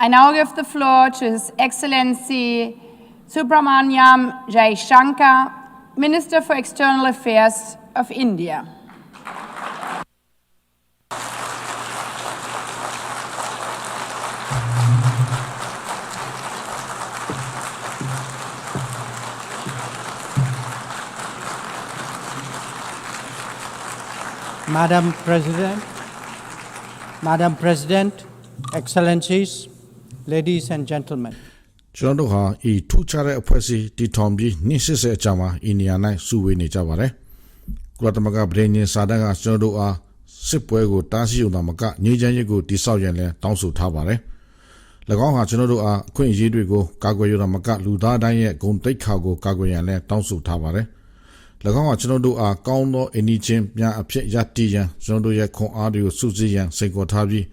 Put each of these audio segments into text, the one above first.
I now give the floor to His Excellency Subramanyam Jaishankar, Minister for External Affairs of India. Madam President, Madam President, Excellencies, ladies and gentlemen. ကျွန်တော်တို့ဟာဤထူးခြားတဲ့အဖွဲ့အစည်းတည်ထောင်ပြီး20အကြာမှာအိန္ဒိယ၌စုဝေးနေကြပါတယ်။ကုလသမဂ္ဂပြည်ညင်စာတမ်းကကျွန်တော်တို့အားစစ်ပွဲကိုတားဆီးုံသာမကငြိမ်းချမ်းရေးကိုတိဆောက်ရန်လည်းတောင်းဆိုထားပါတယ်။၎င်းဟာကျွန်တော်တို့အားအခွင့်အရေးတွေကိုကာကွယ်ရတာမကလူသားတိုင်းရဲ့ဂုဏ်သိက္ခာကိုကာကွယ်ရန်လည်းတောင်းဆိုထားပါတယ်။၎င်းကကျွန်တော်တို့အားကောင်းသောအင်းဒီချင်းများအဖြစ်ရည်တည်ရန်ကျွန်တော်တို့ရဲ့ခွန်အားတွေကိုစုစည်းရန်စိတ်ခေါ်ထားပြီး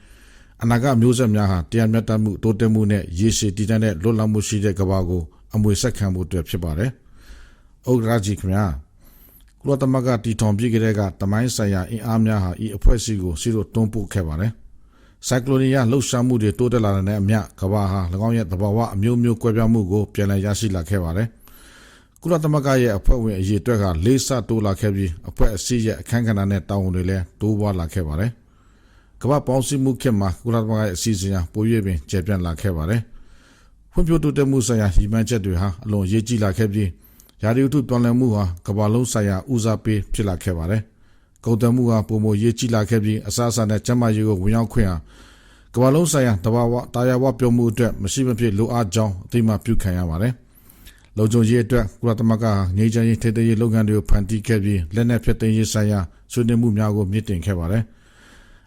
အနာဂတ်မျိုးဆက်များဟာတရားမျှတမှုတိုးတက်မှုနဲ့ရည်ရှိတည်တတ်တဲ့လွတ်လပ်မှုရှိတဲ့ကမ္ဘာကိုအမွေဆက်ခံမှုအတွက်ဖြစ်ပါတယ်။ဥက္ကရာကြီးခင်ဗျာကုလသမဂ္ဂတည်ထောင်ပြီးကြတဲ့ကတမိုင်းဆိုင်ရာအင်အားများဟာဤအဖွဲ့အစည်းကိုစီတို့တွန်းပို့ခဲ့ပါတယ်။ဆိုင်ကလိုနီယာလှုပ်ရှားမှုတွေတိုးတက်လာတဲ့အမျှကမ္ဘာဟာ၎င်းရဲ့သဘာဝအမျိုးမျိုးကွဲပြားမှုကိုပြန်လည်ရရှိလာခဲ့ပါတယ်။ကုလသမဂ္ဂရဲ့အဖွဲ့ဝင်အရေးအတွက်ကလေးဆတိုးလာခဲ့ပြီးအဖွဲ့အစည်းရဲ့အခမ်းကဏ္ဍနဲ့တာဝန်တွေလည်းတိုးပွားလာခဲ့ပါတယ်။ ကမ္ဘာပေါင်းစည်းမှုခေတ်မှာကုလသမဂ္ဂရဲ့အစီအစဉ်ဟာပို၍ပင်ကျေပြန့်လာခဲ့ပါတယ်။ဖွံ့ဖြိုးတိုးတက်မှုဆိုင်ရာရည်မှန်းချက်တွေဟာအလွန်ရေးကြီးလာခဲ့ပြီးယာရီဥထုပြောင်းလဲမှုဟာကမ္ဘာလုံးဆိုင်ရာဦးစားပေးဖြစ်လာခဲ့ပါတယ်။ကုန်သွယ်မှုဟာပုံမရေးကြီးလာခဲ့ပြီးအစားအစာနဲ့ကျန်းမာရေးကိုဝင်ရောက်ခွင့်ဟာကမ္ဘာလုံးဆိုင်ရာတဘာဝတာယာဝပြောမှုအတွက်မရှိမဖြစ်လိုအပ်ကြောင်းအသိမှပြုခံရပါတယ်။လုံခြုံရေးအတွက်ကုလသမဂ္ဂဟာငြိမ်းချမ်းရေးထိပ်သိမ်းရေးလုပ်ငန်းတွေကိုဖန်တီးခဲ့ပြီးလက်နက်ဖြတ်သိမ်းရေးဆိုင်ရာဆွေးနွေးမှုများကိုမြင့်တင်ခဲ့ပါတယ်။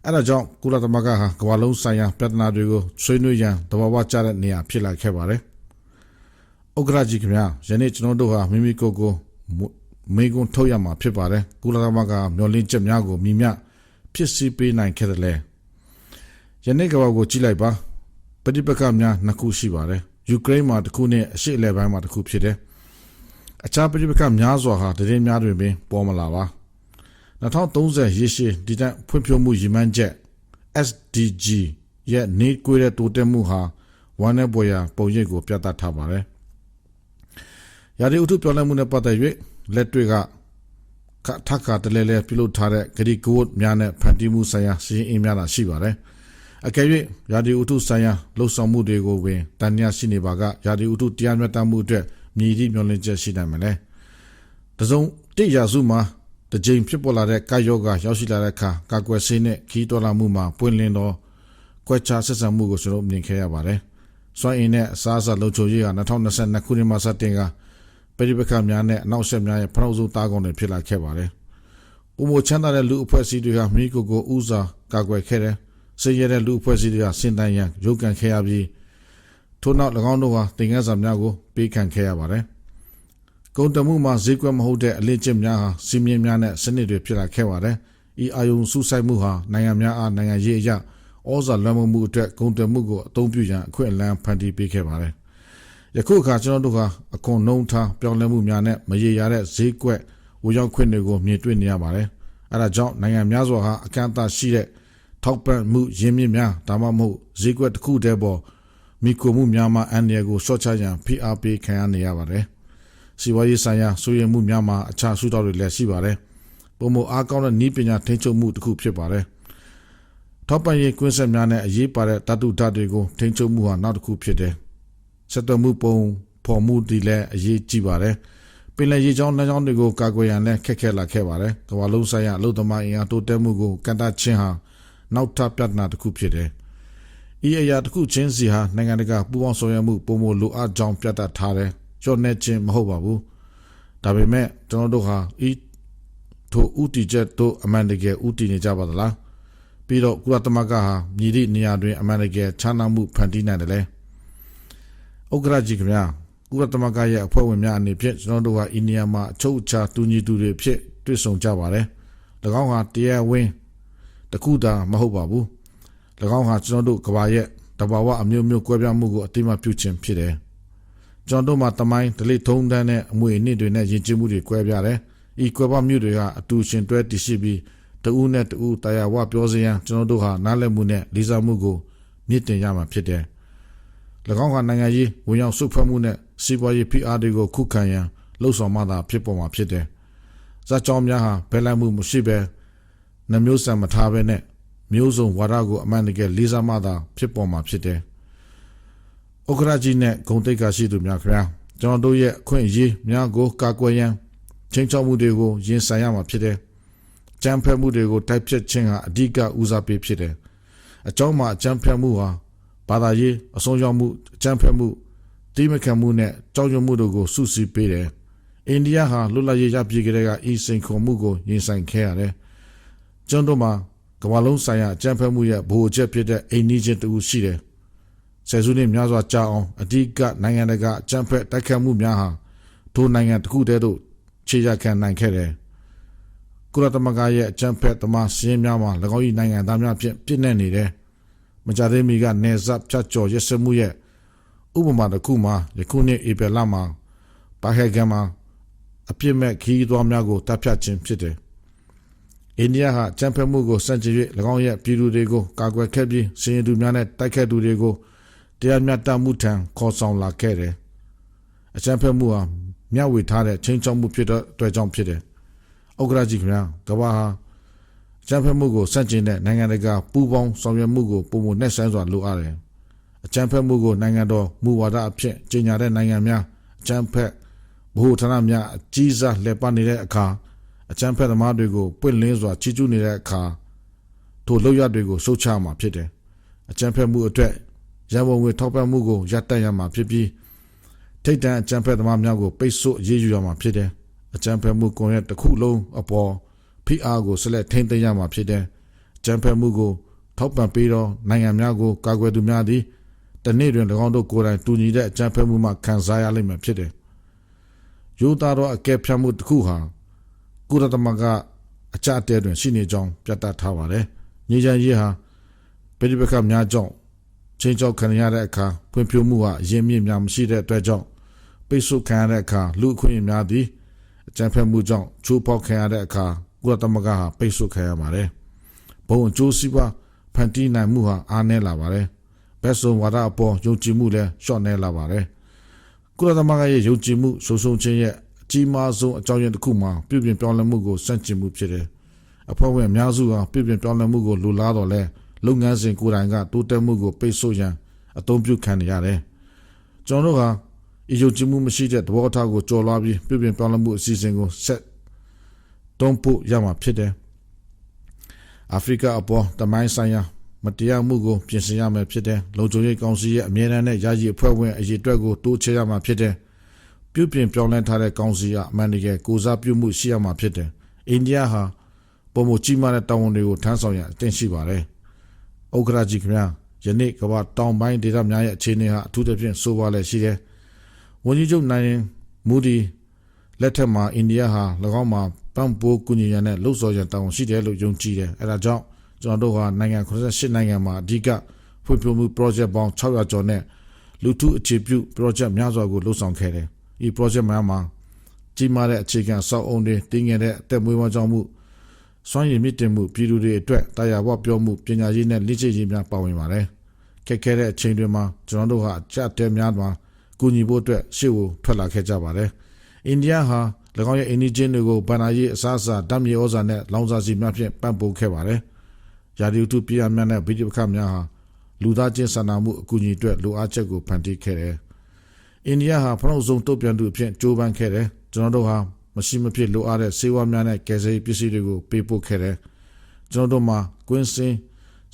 အဲဒါကြောင့်ကုလသမဂ္ဂဟာကမ္ဘာလုံးဆိုင်ရာပြဿနာတွေကိုဆွေးနွေးရန်တဘာဝကျတဲ့နေရာဖြစ်လာခဲ့ပါတယ်။ဥက္ကရာကြီးခင်ဗျာယနေ့ကျွန်တော်တို့ဟာမိမိကိုယ်ကိုမေကွန်ထုတ်ရမှာဖြစ်ပါတယ်။ကုလသမဂ္ဂမျော်လင့်ချက်များကိုမိမြဖြစ်စီပေးနိုင်ခဲ့တယ်လေ။ယနေ့ကမ္ဘာကိုကြည့်လိုက်ပါပဋိပက္ခများနှစ်ခုရှိပါတယ်။ယူကရိန်းမှာတစ်ခုနဲ့အရှေ့အလယ်ပိုင်းမှာတစ်ခုဖြစ်တယ်။အခြားပဋိပက္ခများစွာဟာတည်င်းများတွင်ပင်ပေါ်မလာပါ။ 2030ရေရှည်ဒီတန့်ဖွံ့ဖြိုးမှုရည်မှန်းချက် SDG ရဲ့နေကွေးတဲ့တိုးတက်မှုဟာဝမ်းနဲ့ပေါ်ရာပုံရိပ်ကိုပြသထားပါတယ်။ရာဒီဥထုပြောင်းလဲမှုနဲ့ပတ်သက်၍လက်တွေ့ကထပ်ခါတလဲလဲပြုလုပ်ထားတဲ့ဂရီကိုဝတ်များနဲ့ဖန်တီးမှုဆိုင်ရာစီးရင်အင်းများလာရှိပါတယ်။အကယ်၍ရာဒီဥထုဆိုင်ရာလှုပ်ဆောင်မှုတွေကိုပင်တန်ညာရှိနေပါကရာဒီဥထုတရားမျှတမှုအတွက်မြည်သည့်မျှော်လင့်ချက်ရှိနိုင်မလဲ။တစုံတိရာစုမှာ တကြိမ်ဖြစ်ပေါ်လာတဲ့ကာယောဂရောက်ရှိလာတဲ့အခါကာကွယ်ဆေးနဲ့ခီးတော်လာမှုမှာပွင့်လင်းသောကွက်ချဆက်ဆံမှုကိုကျွန်တော်မြင်ခဲ့ရပါတယ်။စွမ်းအင်နဲ့အစားအစာလုံခြုံရေးက2022ခုနှစ်မှာစတင်ကပြည်ပခါများနဲ့အနောက်ရှက်များရဲ့ဖနှောက်ဆုံးတားကောင်းတွေဖြစ်လာခဲ့ပါတယ်။ဥမိုချမ်းသာတဲ့လူအဖွဲ့အစည်းတွေကမိကိုကိုဥစားကာကွယ်ခဲ့တယ်။စစ်ရဲတဲ့လူအဖွဲ့အစည်းတွေကစင်တန်ရန်ရုပ်ကန်ခဲ့ရပြီးထို့နောက်၎င်းတို့ဟာတင်ငန်းစာများကိုပေးခံခဲ့ရပါတယ်။ ကုန်တမှုမှာဈေးကွက်မဟုတ်တဲ့အလင်းကျင့်များဟာစီမင်းများနဲ့စနစ်တွေဖြစ်လာခဲ့ပါတယ်။ဤအာယုံစုဆိုင်မှုဟာနိုင်ငံများအားနိုင်ငံရေးအရာဩဇာလွှမ်းမိုးမှုအတွက်ကုန်သွယ်မှုကိုအသုံးပြုရန်အခွင့်အလမ်းဖန်တီးပေးခဲ့ပါတယ်။ယခုအခါကျွန်တော်တို့ဟာအခွန်နှုံထားပြောင်းလဲမှုများနဲ့မရေရာတဲ့ဈေးကွက်ဝေရောက်ခွင့်တွေကိုမြင်တွေ့နေရပါတယ်။အဲဒါကြောင့်နိုင်ငံများစွာဟာအကန့်အသတ်ရှိတဲ့ထောက်ပံ့မှုရင်းမြစ်များဒါမှမဟုတ်ဈေးကွက်တစ်ခုတည်းပေါ်မိကိုမှုများမှအန်ရကိုရှော့ချရန်ဖိအားပေးခံရနေရပါတယ်။ စီဝါရေးဆိုင်ရာဆိုရမှုများမှာအခြားဆူတောက်တွေလည်းရှိပါတယ်။ပုံမအားကောင်းတဲ့နည်းပညာထိန်းချုပ်မှုတစ်ခုဖြစ်ပါတယ်။ထောက်ပံ့ရေးကွင်းဆက်များနဲ့အရေးပါတဲ့တတုဓာတ်တွေကိုထိန်းချုပ်မှုဟာနောက်တစ်ခုဖြစ်တယ်။ဆက်သွယ်မှုပုံဖော်မှုဒီလည်းအရေးကြီးပါတယ်။ပင်လယ်ရေကြောင်းလမ်းကြောင်းတွေကိုကာကွယ်ရန်လည်းခက်ခဲလာခဲ့ပါတယ်။ကမ္ဘာလုံးဆိုင်ရာအလုသမားအင်အားတိုးတက်မှုကိုကန်တာချင်းဟာနောက်ထပ်ပြဿနာတစ်ခုဖြစ်တယ်။ဤအရာတစ်ခုချင်းစီဟာနိုင်ငံတကာပူးပေါင်းဆောင်ရွက်မှုပုံမလိုအပ်ကြောင်းပြသထားတယ်။ ကြော့နေခြင်းမဟုတ်ပါဘူးဒါပေမဲ့ကျွန်တော်တို့ဟာဤထိုဥတီချက်တို့အမှန်တကယ်ဥတီနေကြပါသလားပြီးတော့ကုလသမဂ္ဂဟာမြည်သည့်နေရာတွင်အမှန်တကယ်ခြားနာမှုဖန်တီးနိုင်တယ်လေဥက္ကရာကြီးခင်ဗျာကုလသမဂ္ဂရဲ့အဖွဲ့ဝင်များအနေဖြင့်ကျွန်တော်တို့ဟာဤနေရာမှာအချုပ်အခြာတူညီသူတွေဖြစ်တွေ့ဆုံကြပါတယ်၎င်းဟာတရားဝင်တခုသာမဟုတ်ပါဘူး၎င်းဟာကျွန်တော်တို့ကဘာရဲ့တဘာဝအမျိုးမျိုးကွဲပြားမှုကိုအတိမပြုခြင်းဖြစ်တယ် ကျွန်တော်တို့မှာတမိုင်းဒလိထုံးတန်းတဲ့အမွေအနှစ်တွေနဲ့ယဉ်ကျေးမှုတွေကွဲပြားတယ်။ဤကွဲပြားမှုတွေကအတူရှင်တွဲတည်ရှိပြီးတဦးနဲ့တဦးတရားဝပြောစရန်ကျွန်တော်တို့ဟာနားလည်မှုနဲ့လေးစားမှုကိုမြင့်တင်ရမှာဖြစ်တယ်၎င်းကနိုင်ငံရေးဝင်ရောက်စုဖွဲ့မှုနဲ့စီးပွားရေးဖိအားတွေကိုခုခံရန်လှုံ့ဆော်မှသာဖြစ်ပေါ်မှာဖြစ်တယ်။ဇာကြောင်များဟာဘယ်လိုက်မှုမရှိဘဲနှမျိုးစံမထားဘဲနဲ့မျိုးစုံဝါဒကိုအမှန်တကယ်လေးစားမှသာဖြစ်ပေါ်မှာဖြစ်တယ်။ ဥက္ကရာကြီးနဲ့ဂုံတိတ်ကရှိသူများခင်ဗျာကျွန်တော်တို့ရဲ့အခွင့်အရေးများကိုကာကွယ်ရန်ချင်းချောက်မှုတွေကိုရင်ဆိုင်ရမှာဖြစ်တယ်။ကြမ်းဖက်မှုတွေကိုတိုက်ဖြတ်ခြင်းဟာအဓိကဦးစားပေးဖြစ်တယ်။အကြောင်းမှာအကြမ်းဖက်မှုဟာဘာသာရေးအဆုံးရောက်မှုအကြမ်းဖက်မှုတိမခံမှုနဲ့ကြောက်ရွံ့မှုတို့ကိုစုစည်းပေးတယ်။အိန္ဒိယဟာလွတ်လပ်ရေးရပြည်ကလေးကဤစိန်ခေါ်မှုကိုရင်ဆိုင်ခဲ့ရတယ်။ကျွန်တော်တို့မှာကမ္ဘာလုံးဆိုင်ရာအကြမ်းဖက်မှုရဲ့ဗဟိုချက်ဖြစ်တဲ့အိန္ဒိချင်းတူရှိတယ်။ ဆယ်စုနှစ်များစွာကြာအောင်အဓိကနိုင်ငံတကာအကြမ်းဖက်တိုက်ခတ်မှုများဟာထိုနိုင်ငံတစ်ခုတည်းသို့ခြေရခံနိုင်ခဲ့တယ်။ကုလသမဂ္ဂရဲ့အကြမ်းဖက်သမားစည်းများမှာ၎င်း၏နိုင်ငံသားများဖြင့်ပြည့်နေနေတယ်။မကြသေးမီကနေဇပ်ဖြတ်ကျော်ရစမှုရဲ့ဥပမာတစ်ခုမှာယခုနှစ်ဧပြီလမှာပါဟဲဂမ်မှာအပြစ်မဲ့ခီးသွားများကိုတပ်ဖြတ်ခြင်းဖြစ်တယ်။အိန္ဒိယဟာကြံဖက်မှုကိုစန့်ကျင်၍၎င်းရဲ့ပြည်သူတွေကိုကာကွယ်ခဲ့ပြီးစင်ရသူများနဲ့တိုက်ခိုက်သူတွေကို တရားမျှတမှုထံခေါ်ဆောင်လာခဲ့တယ်။အကြံဖက်မှုဟာမျှဝေထားတဲ့ချင်းချောက်မှုဖြစ်တဲ့အတွက်ကြောင့်ဖြစ်တယ်။ဥက္ကရာကြီးခင်ဗျာကဘာဟာအကြံဖက်မှုကိုစန့်ကျင်တဲ့နိုင်ငံတကာပူးပေါင်းဆောင်ရွက်မှုကိုပုံမနဲ့ဆိုင်စွာလိုအပ်တယ်။အကြံဖက်မှုကိုနိုင်ငံတော်မူဝါဒအဖြစ်ကြေညာတဲ့နိုင်ငံများအကြံဖက်ဘဟုဌာနများအကြီးစားလှည့်ပနေတဲ့အခါအကြံဖက်သမားတွေကိုပွင့်လင်းစွာချီးကျူးနေတဲ့အခါထိုလောက်ရတွေကိုရှုတ်ချမှာဖြစ်တယ်။အကြံဖက်မှုအတွက် ရန်ပုံငွေထောက်ပံ့မှုကိုရပ်တန့်ရမှာဖြစ်ပြီးထိတ်တန့်အကြံဖက်သမားများကိုပိတ်ဆို့အရေးယူရမှာဖြစ်တယ်။အကြံဖက်မှုကွန်ရက်တစ်ခုလုံးအပေါ်ဖိအားကိုဆက်လက်ထိန်းသိမ်းရမှာဖြစ်တယ်။အကြံဖက်မှုကိုထောက်ပံ့ပေးတော့နိုင်ငံများကိုကာကွယ်သူများသည်တနေ့တွင်၎င်းတို့ကိုယ်တိုင်တူညီတဲ့အကြံဖက်မှုမှခံစားရလိမ့်မယ်ဖြစ်တယ်။ယူသားတော့အကဲဖြတ်မှုတစ်ခုဟာကုလသမဂ္ဂအကြအတဲတွင်ရှိနေကြောင်းပြသထားပါတယ်။ညီချမ်းရေးဟာပြည်ပခတ်များကြောင့် ချင်းချောက်ခံရတဲ့အခါဖွံ့ဖြိုးမှုဟာအရင်မြင့်များမရှိတဲ့အတွက်ကြောင့်ပိတ်ဆို့ခံရတဲ့အခါလူအခွင့်အရေးများသည်အကြံဖက်မှုကြောင့်ချိုးဖောက်ခံရတဲ့အခါကုလသမဂ္ဂဟာပိတ်ဆို့ခံရပါတယ်။ဘုံအကျိုးစီးပွားဖန်တီးနိုင်မှုဟာအားနည်းလာပါတယ်။ဘက်ဆုံးဝါဒအပေါ်ယုံကြည်မှုလည်းလျှော့နေလာပါတယ်။ကုလသမဂ္ဂရဲ့ယုံကြည်မှုဆုံးရှုံးခြင်းရဲ့အကြီးမားဆုံးအကြောင်းရင်းတစ်ခုမှာပြုပြင်ပြောင်းလဲမှုကိုစန့်ကျင်မှုဖြစ်တယ်။အဖွဲ့ဝင်အများစုဟာပြုပြင်ပြောင်းလဲမှုကိုလိုလားတော့လဲ လုပ်ငန်းစဉ်ကိုယ်တိုင်ကတိုးတက်မှုကိုပိတ်ဆို့ရန်အသုံးပြုခံနေရတယ်။ကျွန်တော်တို့ဟာအယုံကြည်မှုမရှိတဲ့သဘောထားကိုကြော်လွှားပြီးပြုပြင်ပြောင်းလဲမှုအစီအစဉ်ကိုဆက်တုံးဖို့ရမှာဖြစ်တယ်။အာဖရိကအပေါ်တမိုင်းဆိုင်ရာမတရားမှုကိုပြင်ဆင်ရမယ်ဖြစ်တယ်။လုံခြုံရေးကောင်စီရဲ့အမြဲတမ်းနဲ့ယာယီအဖွဲ့ဝင်အရေးအတွက်ကိုတိုးချဲ့ရမှာဖြစ်တယ်။ပြုပြင်ပြောင်းလဲထားတဲ့ကောင်စီကအမှန်တကယ်ကိုစားပြုမှုရှိရမှာဖြစ်တယ်။အိန္ဒိယဟာပုံမကြီးမားတဲ့တာဝန်တွေကိုထမ်းဆောင်ရအသင့်ရှိပါတယ်။ ဥက္ကရာကြီးခင်ဗျာယနေ့ကမ္ဘာတောင်ပိုင်းဒေသများရဲ့အခြေအနေဟာအထူးသဖြင့်ဆိုးဝါးလည်းရှိတယ်။ဝန်ကြီးချုပ်နိုင်မူဒီလက်ထက်မှာအိန္ဒိယဟာ၎င်းမှာပံ့ပိုးကူညီရန်နဲ့လှုပ်ဆော်ရန်တာဝန်ရှိတယ်လို့ယုံကြည်တယ်။အဲဒါကြောင့်ကျွန်တော်တို့ဟာနိုင်ငံ88နိုင်ငံမှာအဓိကဖွံ့ဖြိုးမှု project ပေါင်း600ကျော်နဲ့လူထုအခြေပြု project များစွာကိုလှုပ်ဆောင်ခဲ့တယ်။ဒီ project များမှာကြီးမားတဲ့အခြေခံစောက်အုံတွေတင်းငယ်တဲ့အသက်မွေးဝမ်းကြောင်းမှု စွမ်းရည်မြင့်တင်မှုပြည်သူတွေအတွက်တရားဝပြောမှုပညာရေးနဲ့လေ့ကျင့်ရေးများပါဝင်ပါတယ်။ခက်ခဲတဲ့အချိန်တွေမှာကျွန်တော်တို့ဟာအကြက်တဲများမှာကူညီဖို့အတွက်ရှေ့ကိုထွက်လာခဲ့ကြပါတယ်။အိန္ဒိယဟာ၎င်းရဲ့အင်းဒီဂျင်တွေကိုဗန္နာရေးအစားအစာဓာတ်မြေဩဇာနဲ့လောင်စာဆီများဖြင့်ပံ့ပိုးခဲ့ပါတယ်။ရာဒီဥတုပြည်အများနဲ့ဗိတိပခများဟာလူသားချင်းစာနာမှုအကူအညီအတွက်လိုအပ်ချက်ကိုဖန်တီးခဲ့တယ်။အိန္ဒိယဟာဖရုံဆုံးတုတ်ပြန်သူအဖြစ်ကြိုးပမ်းခဲ့တယ်။ကျွန်တော်တို့ဟာ မရှိမဖြစ်လိုအပ်တဲ့စေဝါများနဲ့ကယ်ဆယ်ရေးပစ္စည်းတွေကိုပေးပို့ခဲ့တယ်။ကျွန်တော်တို့မှာကွင်းစင်း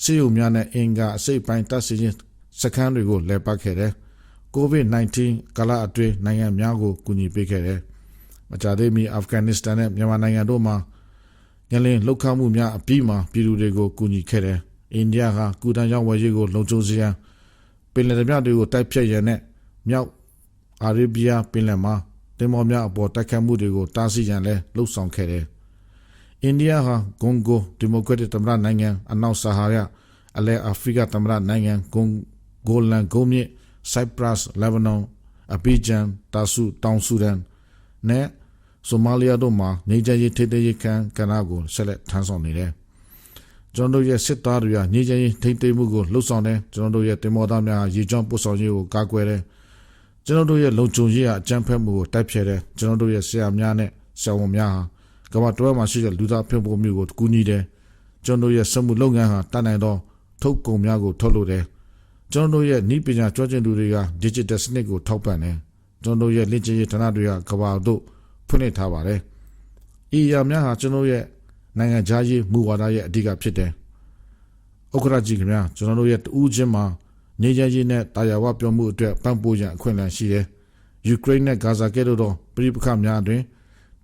စေယုံများနဲ့အင်္ဂါအစိတ်ပိုင်းတပ်စီခြင်းစခန်းတွေကိုလဲပတ်ခဲ့တယ်။ COVID-19 ကာလအတွင်းနိုင်ငံများကိုကူညီပေးခဲ့တယ်။မကြသေးမီအာဖဂန်နစ္စတန်နဲ့မြန်မာနိုင်ငံတို့မှာငလင်လှုပ်ခတ်မှုများအပြီးမှာပြည်သူတွေကိုကူညီခဲ့တယ်။အိန္ဒိယကကုတန်ရောက်ဝယ်ရေးကိုလုံခြုံစေရန်ပင်လယ်ဓမြတွေကိုတိုက်ဖြတ်ရန်နဲ့မြောက်အာရေဗျပင်လယ်မှာ တင်မောများအပေါ်တိုက်ခတ်မှုတွေကိုတားဆီးရန်လည်းလှုံ့ဆော်ခဲ့တယ်။အိန္ဒိယဟာဂွန်ဂိုဒီမိုကရက်တစ်သမ္မတနိုင်ငံအနောက်ဆာဟာရအလဲအာဖရိကသမ္မတနိုင်ငံဂွန်ဂိုလန်ဂိုမြစ်ဆိုက်ပရပ်လက်ဘနွန်အဘီဂျန်တာဆူတောင်ဆူဒန်နဲ့ဆိုမာလီယာတို့မှာနေကြရေးထိတဲ့ရေးခံကဏ္ဍကိုဆက်လက်ထမ်းဆောင်နေတယ်။ကျွန်တော်တို့ရဲ့စစ်သားတွေကညီချင်းထိမ့်သိမ်းမှုကိုလှုပ်ဆောင်တယ်ကျွန်တော်တို့ရဲ့တင်မောသားများရေကြောင်းပို့ဆောင်ရေးကိုကာကွယ်တယ် ကျွန်တော်တို့ရဲ့လုံခြုံရေးအကြမ်းဖက်မှုကိုတိုက်ဖျက်တယ်ကျွန်တော်တို့ရဲ့ဆရာများနဲ့ဆရာဝန်များဟာကမ္ဘာတော်မှာရှိတဲ့လူသားဖြစ်ပေါ်မှုကိုကူညီတယ်ကျွန်တော်တို့ရဲ့စက်မှုလုပ်ငန်းဟာတတ်နိုင်သောထုတ်ကုန်များကိုထုတ်လုပ်တယ်ကျွန်တော်တို့ရဲ့ဤပညာကျွမ်းကျင်သူတွေက digital စနစ်ကိုထောက်ပံ့တယ်ကျွန်တော်တို့ရဲ့လင့်ကျင့်ရေးဌာနတွေကကမ္ဘာတို့ဖွင့်လှစ်ထားပါတယ်ဤအရာများဟာကျွန်တော်ရဲ့နိုင်ငံခြားရေးမူဝါဒရဲ့အဓိကဖြစ်တယ်ဥက္ကရာကြီးခင်ဗျာကျွန်တော်တို့ရဲ့တူးချင်းမှာ နေကြရေးနဲ့တာယာဝပြောမှုအတွက်ပံ့ပိုးရန်အခွင့်အလမ်းရှိတယ်ယူကရိန်းနဲ့ဂါဇာကဲ့သို့သောပြည်ပခတ်များအတွင်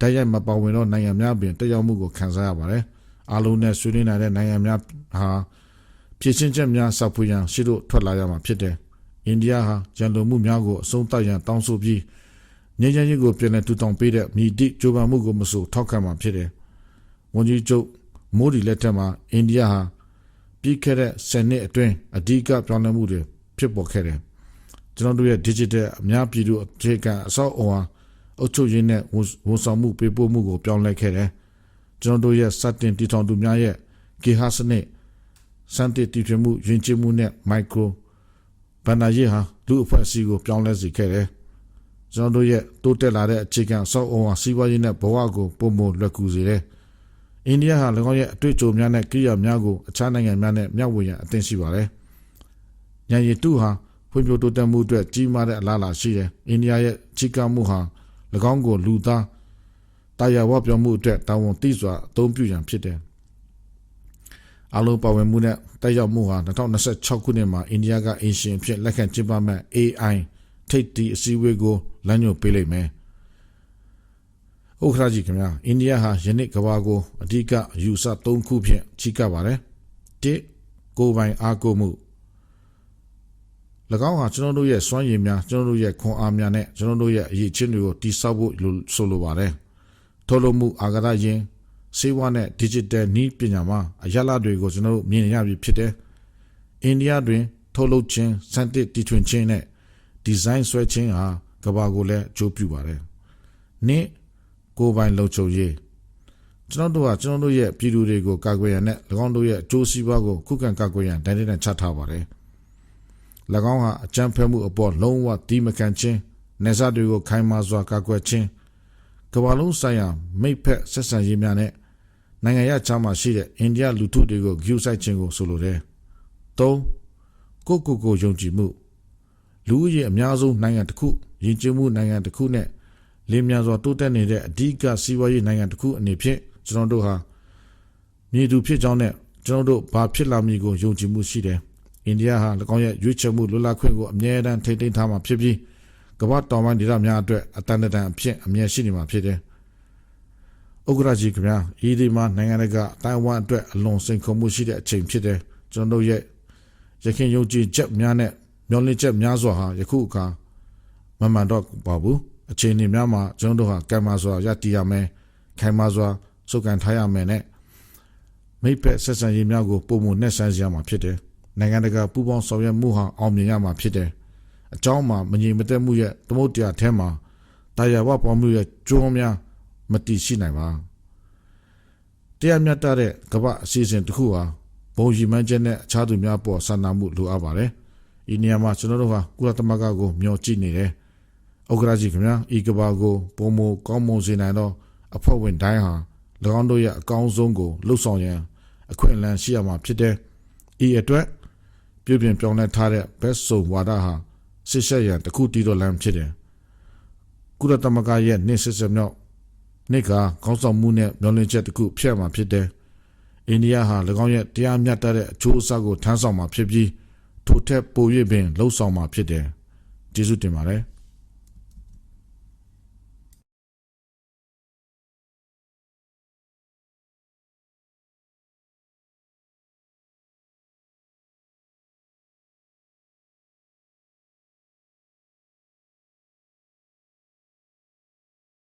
တိုက်ရိုက်မပါဝင်သောနိုင်ငံများပင်တက်ရောက်မှုကိုခံစားရပါတယ်အားလုံးနဲ့ဆွေးနွေးနိုင်တဲ့နိုင်ငံများဟာပြည်ချင်းချက်များစောက်ဖွေရန်ရှိတို့ထွက်လာရမှာဖြစ်တယ်အိန္ဒိယဟာဂျန်လိုမှုများကိုအဆုံးသတ်ရန်တောင်းဆိုပြီးငြိမ်းချမ်းရေးကိုပြန်လည်ထူထောင်ပေးတဲ့မြည်တိကြိုးပမ်းမှုကိုမဆိုထောက်ခံမှာဖြစ်တယ်ဝန်ကြီးချုပ်မိုဒီလက်ထက်မှာအိန္ဒိယဟာ ပြီးခဲ့တဲ့10နှစ်အတွင်းအဓိကပြောင်းလဲမှုတွေဖြစ်ပေါ်ခဲ့တယ်ကျွန်တော်တို့ရဲ့ digital အများပြည်သူအခြေခံအဆောက်အအုံဟာအုပ်ချုပ်ရေးနဲ့ဝန်ဆောင်မှုပေးပို့မှုကိုပြောင်းလဲခဲ့တယ်ကျွန်တော်တို့ရဲ့စတင်တည်ထောင်သူများရဲ့ကေဟာစနစ်စံတည်တည်ထွင်မှုယဉ်ကျေးမှုနဲ့ micro ဘန္နာရေးဟာလူအဖွဲ့အစည်းကိုပြောင်းလဲစေခဲ့တယ်ကျွန်တော်တို့ရဲ့တိုးတက်လာတဲ့အခြေခံအဆောက်အအုံဟာစီးပွားရေးနဲ့ဘဝကိုပုံမလွယ်ကူစေတယ် အိန္ဒိယဟာ၎င်းရဲ့အတွေ့အကြုံများနဲ့ကိရိယာများကိုအခြားနိုင်ငံများနဲ့မျှဝေရန်အသင့်ရှိပါတယ်။ညံရီတုဟာဖွံ့ဖြိုးတိုးတက်မှုအတွက်ကြီးမားတဲ့အလားအလာရှိတယ်။အိန္ဒိယရဲ့ကြီးကပ်မှုဟာ၎င်းကိုလူသားတာယာဝပြောမှုအတွက်တာဝန်သိစွာအသုံးပြုရန်ဖြစ်တယ်။အလုံးပါဝင်မှုနဲ့တက်ရောက်မှုဟာ2026ခုနှစ်မှာအိန္ဒိယကအင်ရှင်အဖြစ်လက်ခံကျင်းပမဲ့ AI ထိပ်တီအစည်းအဝေးကိုလမ်းညွှန်ပေးလိမ့်မယ်။ ဥက္ကရာကြီးခင်ဗျာအိန္ဒိယဟာယနေ့ကမ္ဘာကိုအဓိကယူဆ၃ခုဖြင့်ကြီးကပ်ပါတယ်။တစ်ကိုယ်ပိုင်အားကိုးမှု၎င်းဟာကျွန်တော်တို့ရဲ့စွမ်းရည်များကျွန်တော်တို့ရဲ့ခွန်အားများနဲ့ကျွန်တော်တို့ရဲ့အရေးချင်းတွေကိုတိစောက်ဖို့လို့ဆိုလိုပါတယ်။ထုတ်လုပ်မှုအာဂရရင်စေဝါနဲ့ digital နည်းပညာမှာအရလတွေကိုကျွန်တော်တို့မြင်ရပြီဖြစ်တယ်။အိန္ဒိယတွင် ထုတ်လုပ်ခြင်းစံတစ်တီထွင်ခြင်းနဲ့ဒီဇိုင်းဆွဲခြင်းဟာကမ္ဘာကိုလည်းအကျိုးပြုပါတယ်။နှစ် ကိုယ်ပိုင်လုံခြုံရေးကျွန်တော်တို့ကကျွန်တော်တို့ရဲ့ပြည်သူတွေကိုကာကွယ်ရန်နဲ့၎င်းတို့ရဲ့အကျိုးစီးပွားကိုခုခံကာကွယ်ရန်တိုင်းတိုင်းချထားပါတယ်။၎င်းဟာအကြမ်းဖက်မှုအပေါ်လုံးဝတီးမခံခြင်းနေစားတွေကိုခိုင်မာစွာကာကွယ်ခြင်းကမ္ဘာလုံးဆိုင်ရာမိတ်ဖက်ဆက်ဆံရေးများနဲ့နိုင်ငံရခြားမှာရှိတဲ့အိန္ဒိယလူထုတွေကိုဂရုစိုက်ခြင်းကိုဆိုလိုတယ်။၃ကိုကိုကိုယုံကြည်မှုလူဦးရေအများဆုံးနိုင်ငံတစ်ခုယဉ်ကျေးမှုနိုင်ငံတစ်ခုနဲ့ လင်းမြန်စွာတိုးတက်နေတဲ့အဓိကစီးပွားရေးနိုင်ငံတစ်ခုအနေဖြင့်ကျွန်တော်တို့ဟာမြေသူဖြစ်ကြောင်းနဲ့ကျွန်တော်တို့ဘာဖြစ်လာမည်ကိုယုံကြည်မှုရှိတယ်။အိန္ဒိယဟာ၎င်းရဲ့ရွေးချယ်မှုလွတ်လပ်ခွင့်ကိုအမြဲတမ်းထိန်းသိမ်းထားမှာဖြစ်ပြီးကမ္ဘာတောင်ပိုင်းဒေသများအတွက်အတန်တန်အဖြစ်အမြဲရှိနေမှာဖြစ်တယ်။ဥက္ကရာကြီးခင်ဗျာဤဒီမှာနိုင်ငံတကာတိုင်ဝမ်အတွက်အလွန်စိန်ခေါ်မှုရှိတဲ့အချိန်ဖြစ်တယ်။ကျွန်တော်တို့ရဲ့ရခိုင်ယုံကြည်ချက်များနဲ့မျောလင့်ချက်များစွာဟာယခုအခါမမှန်တော့ပါဘူး။ အခြေအနေများမှာကျွန်တော်တို့ဟာကံမာစွာရတည်ရမယ်ခိုင်မာစွာစုပ်ကန်ထားရမယ်နဲ့မိဖက်ဆက်ဆံရေးများကိုပုံမနဲ့ဆန်းရမှာဖြစ်တယ်နိုင်ငံတကာပူးပေါင်းဆောင်ရွက်မှုဟာအောင်မြင်ရမှာဖြစ်တယ်အကြောင်းမှာမငြိမ်မသက်မှုရဲ့သမုတ်တရားထဲမှာတရားဝပေါ်မှုရဲ့ကြိုးများမတည်ရှိနိုင်ပါတရားမြတ်တဲ့ကမ္ဘာအစီအစဉ်တစ်ခုဟာဘုံရီမှန်းချက်နဲ့အခြားသူများပေါ်ဆန္ဒမှုလိုအပ်ပါတယ်ဒီနေရာမှာကျွန်တော်တို့ဟာကုလသမဂ္ဂကိုမျှော်ကြည့်နေတယ် ဥက္ကရာကြီးခင်ဗျာဤကဘာကိုပုံမကောင်းမွန်စေနိုင်သောအဖွဲ့ဝင်တိုင်းဟာ၎င်းတို့ရဲ့အကောင်းဆုံးကိုလှုပ်ဆောင်ရန်အခွင့်အလမ်းရှိရမှာဖြစ်တဲ့ဤအတွက်ပြုပြင်ပြောင်းလဲထားတဲ့ဘက်ဆုံဝါဒဟာဆစ်ဆက်ရန်တခုတည်တော်လမ်းဖြစ်တယ်ကုလသမဂ္ဂရဲ့နေ့စစ်စမြောက်နေ့ကခေါင်းဆောင်မှုနဲ့မျှော်လင့်ချက်တခုဖျက်မှာဖြစ်တယ်အိန္ဒိယဟာ၎င်းရဲ့တရားမျှတတဲ့အကျိုးအဆကိုထမ်းဆောင်မှာဖြစ်ပြီးထိုထက်ပို၍ပင်လှုပ်ဆောင်မှာဖြစ်တယ်ကျေးဇူးတင်ပါတယ်